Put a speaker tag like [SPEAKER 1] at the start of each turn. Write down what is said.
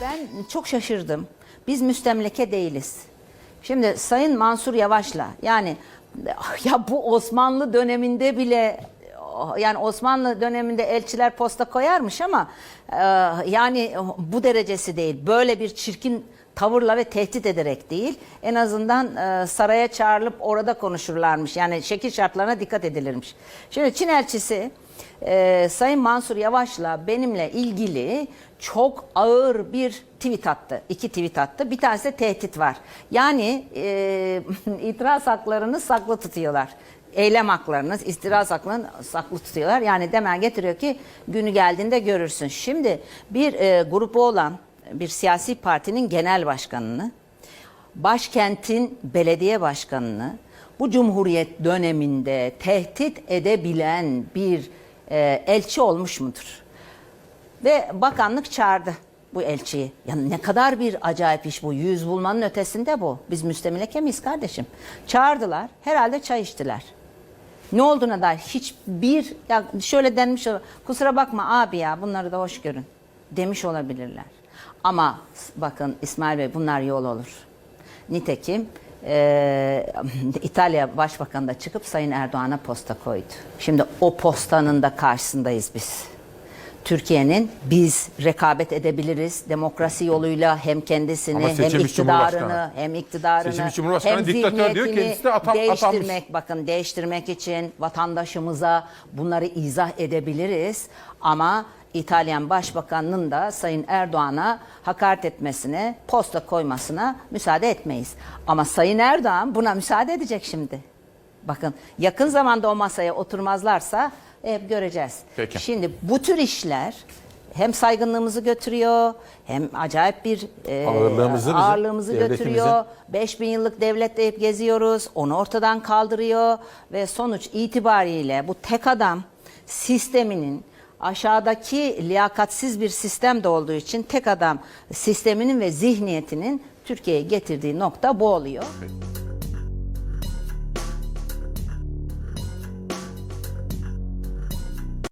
[SPEAKER 1] Ben çok şaşırdım. Biz müstemleke değiliz. Şimdi Sayın Mansur Yavaş'la yani ya bu Osmanlı döneminde bile yani Osmanlı döneminde elçiler posta koyarmış ama e, yani bu derecesi değil. Böyle bir çirkin tavırla ve tehdit ederek değil. En azından e, saraya çağrılıp orada konuşurlarmış. Yani şekil şartlarına dikkat edilirmiş. Şimdi Çin elçisi e, Sayın Mansur Yavaş'la benimle ilgili çok ağır bir tweet attı. İki tweet attı. Bir tanesi de tehdit var. Yani e, itiraz haklarını saklı tutuyorlar. Eylem haklarını, istiraz haklarını saklı tutuyorlar. Yani demen getiriyor ki günü geldiğinde görürsün. Şimdi bir e, grubu olan bir siyasi partinin genel başkanını, başkentin belediye başkanını bu cumhuriyet döneminde tehdit edebilen bir e, elçi olmuş mudur? Ve bakanlık çağırdı bu elçiyi. Ya ne kadar bir acayip iş bu. Yüz bulmanın ötesinde bu. Biz müstemleke miyiz kardeşim? Çağırdılar. Herhalde çay içtiler. Ne olduğuna dair hiçbir ya şöyle denmiş. Kusura bakma abi ya bunları da hoş görün demiş olabilirler. Ama bakın İsmail Bey bunlar yol olur. Nitekim eee, İtalya Başbakanı da çıkıp Sayın Erdoğan'a posta koydu. Şimdi o postanın da karşısındayız biz. Türkiye'nin biz rekabet edebiliriz demokrasi yoluyla hem kendisini hem iktidarını hem iktidarını hem
[SPEAKER 2] diktatör diyor,
[SPEAKER 1] zihniyetini
[SPEAKER 2] kendisi de atam-
[SPEAKER 1] değiştirmek
[SPEAKER 2] atanmış.
[SPEAKER 1] bakın değiştirmek için vatandaşımıza bunları izah edebiliriz ama İtalyan Başbakanının da Sayın Erdoğan'a hakaret etmesine, posta koymasına müsaade etmeyiz. Ama Sayın Erdoğan buna müsaade edecek şimdi. Bakın yakın zamanda o masaya oturmazlarsa hep göreceğiz.
[SPEAKER 2] Peki.
[SPEAKER 1] Şimdi bu tür işler hem saygınlığımızı götürüyor hem acayip bir e,
[SPEAKER 2] Ağırlığımızı bizim,
[SPEAKER 1] ağırlığımızı
[SPEAKER 2] devletimizin.
[SPEAKER 1] götürüyor. 5000 yıllık devlette hep geziyoruz. Onu ortadan kaldırıyor ve sonuç itibariyle bu tek adam sisteminin aşağıdaki liyakatsiz bir sistem de olduğu için tek adam sisteminin ve zihniyetinin Türkiye'ye getirdiği nokta bu oluyor.